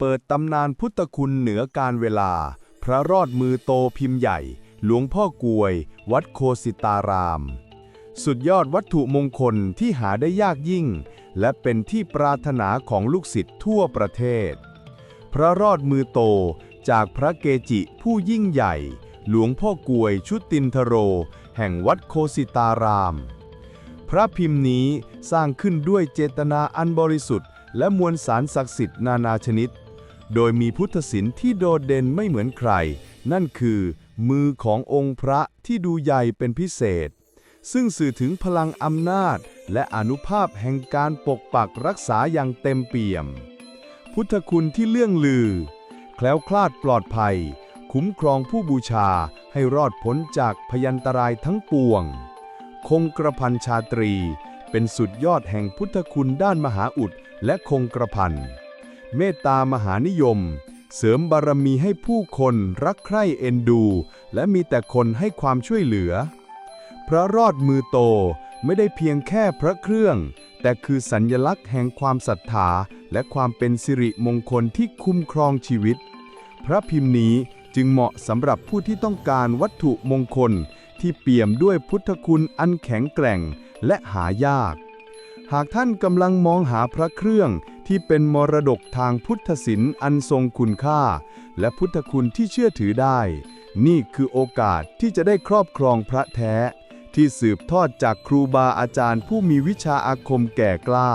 เปิดตำนานพุทธคุณเหนือการเวลา พระรอดมือโตพิมพ์ใหญ่ หลวงพ่อกวย วัดโคสิตาราม สุดยอดวัตถุมงคลที่หาได้ยากยิ่ง และเป็นที่ปรารถนาของลูกศิษย์ทั่วประเทศ พระรอดมือโตจากพระเกจิผู้ยิ่งใหญ่ หลวงพ่อกวยชุตินทโร แห่งวัดโคสิตาราม พระพิมพ์นี้สร้างขึ้นด้วยเจตนาอันบริสุทธิ์ และมวลสารศักดิ์สิทธิ์นานาชนิด โดยมีพุทธศิลป์ที่โดดเด่นไม่เหมือนใคร นั่นคือ มือขององค์พระที่ดูใหญ่เป็นพิเศษ ซึ่งสื่อถึงพลังอำนาจ และอนุภาพแห่งการปกปักรักษาอย่างเต็มเปี่ยม พุทธคุณที่เลื่องลือ แคล้วคลาดปลอดภัย คุ้มครองผู้บูชาให้รอดพ้นจากพยันตรายทั้งปวง คงกระพันชาตรี เป็นสุดยอดแห่งพุทธคุณด้านมหาอุดและคงกระพัน เมตตามหานิยม เสริมบารมีให้ผู้คนรักใคร่เอ็นดู และมีแต่คนให้ความช่วยเหลือ พระรอดมือโตไม่ได้เพียงแค่พระเครื่อง แต่คือสัญญลักษณ์แห่งความศรัทธาและความเป็นสิริมงคลที่คุ้มครองชีวิต พระพิมพ์นี้จึงเหมาะสำหรับผู้ที่ต้องการวัตถุมงคลที่เปี่ยมด้วยพุทธคุณอันแข็งแกร่งและหายาก หากท่านกำลังมองหาพระเครื่อง ที่เป็นมรดกทางพุทธศิลป์อันทรงคุณค่า และพุทธคุณที่เชื่อถือได้ นี่คือโอกาสที่จะได้ครอบครองพระแท้ ที่สืบทอดจากครูบาอาจารย์ผู้มีวิชาอาคมแก่กล้า